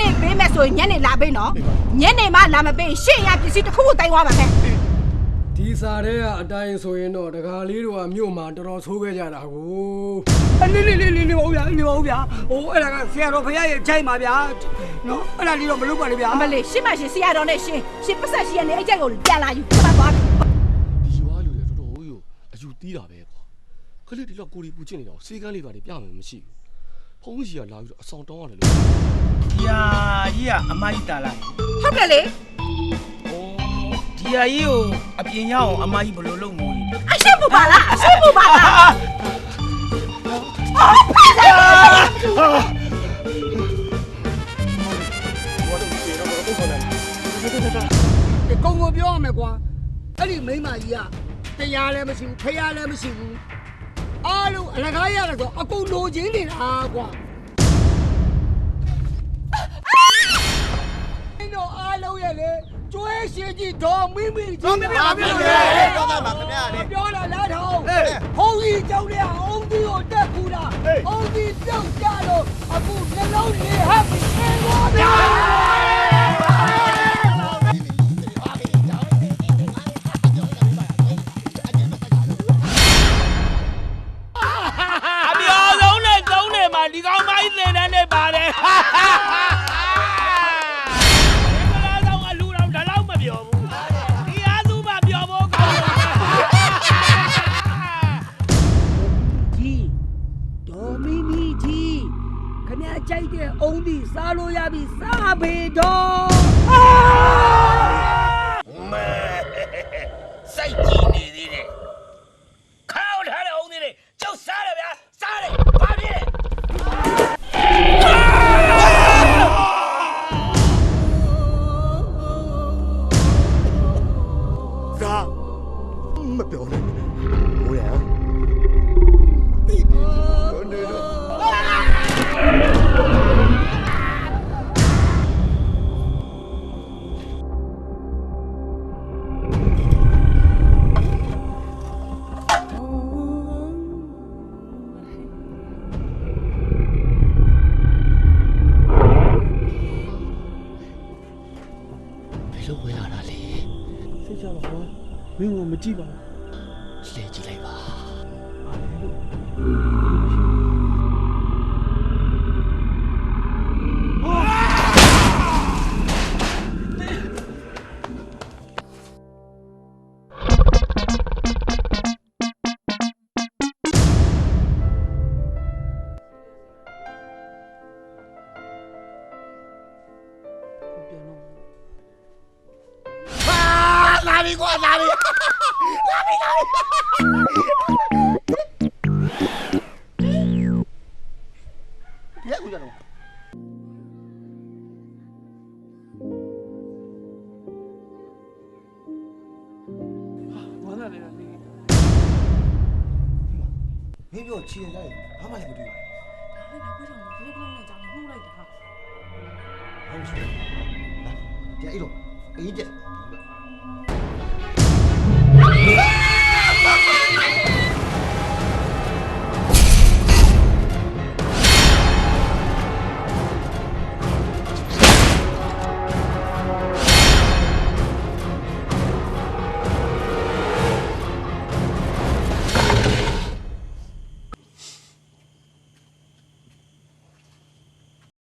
နေပေးမယ်ဆိုရင်ညနေလာပေးနော်ညနေမှလာမပေးရင်ရှင့်ရပစ္စည်းတစ်ခုခုတိုင်သွားပါမယ်ဒီစာထဲကအတိုင်းဆိုရင်တော့တကားလေးတို့ကမြို့မှာတော်တော်ဆိုးခဲ့ကြတာကိုအလေးလေးလေးလေးလေးပါဦးဗျာလေးပါဦးဗျာဟိုအဲ့ဒါကဆရာတော်ဖခင်ရဲ့အချိုက်ပါဗျာနော်အဲ့ဒါလေးတော့မလုပ်ပါနဲ့ဗျာအမလေးရှင့်မရှင်ဆရာတော်နဲ့ရှင်ရှင်ပတ်ဆက်ရှိရနေအဲ့ကြက်ကိုပြန်လာယူပြတ်သွားပြီဒီရွာလူတွေတော်တော်ကြီးကိုအယူတီးတာပဲကွာခလေးဒီလောက်ကိုရီပူချင်နေတော့စေကန်းလေးပါတွေပြမယ်မရှိဘူး ဖုန်းကြီးကလာပြီးတော့အဆောင်တောင်းရတယ်လို့ဒီဟာကြီးကအမကြီးတာလာဟုတ်တယ်လေဟိုဒီဟာကြီးကိုအပြင်ရအောင်အမကြီးဘယ်လိုလုပ်မို့လဲအရှင်းပူပါလားအရှင်းပူပါလားဒီကုံကိုပြောရမယ်ကွာအဲ့ဒီမိန်းမကြီးကတရားလည်းမရှိဘူးဖခင်လည်းမရှိဘူး အားလုံးအလကားရတယ်ဆိုအကုန်လိုချင်နေတာကွာအဲ့တော့အားလုံးရဲ့လေကျွဲရှိကြီးဒေါ်မိမိကြီးမပြောတာပြောတာလားထောင်းဟောင်းကြီးကြောင်းတဲ့အုံးကြီးကိုတက်ခူတာအုံးကြီးပြုတ်ကြလို့အခုနှလုံးလေးဟပ်ပြီးဆင်းသွားပြီ ဒီကောင်မကြီးသင်တန်းနဲ့ပါတယ်ဒီကလာဆောင်အလူတော်ဒါတော့မပြောဘူးဒီအားသူမပြောဖို့ကောင်းတယ်ကြီးဒေါ်မီမီကြီးခမကြိုက်တဲ့အုံးဒီစားလို့ရပြီစားပေတော့စိ ပြောနဲ့ဘိုးရဘယ်လိုဝဲရတာလဲစိတ်ချပါကွာမင်းကမကြည့်ပါဘူး လဲကြည့်လိုက်ပါပြန်တော့ လာပြီကွာလာပြီလာပြီလာပြီဒီကဦးကြတော့ဝမ်းသာတယ်နေမင်းပြောချီရရတယ်ဘာမှလည်းမတွေ့ပါအဲ့ဒါကိုကြောင့်ဘလို့ဘလို့နဲ့ကြောင့်နှုတ်လိုက်တာဟာဘူးဟုတ်ရှိလားကြည့်အဲ့လိုအေးကြ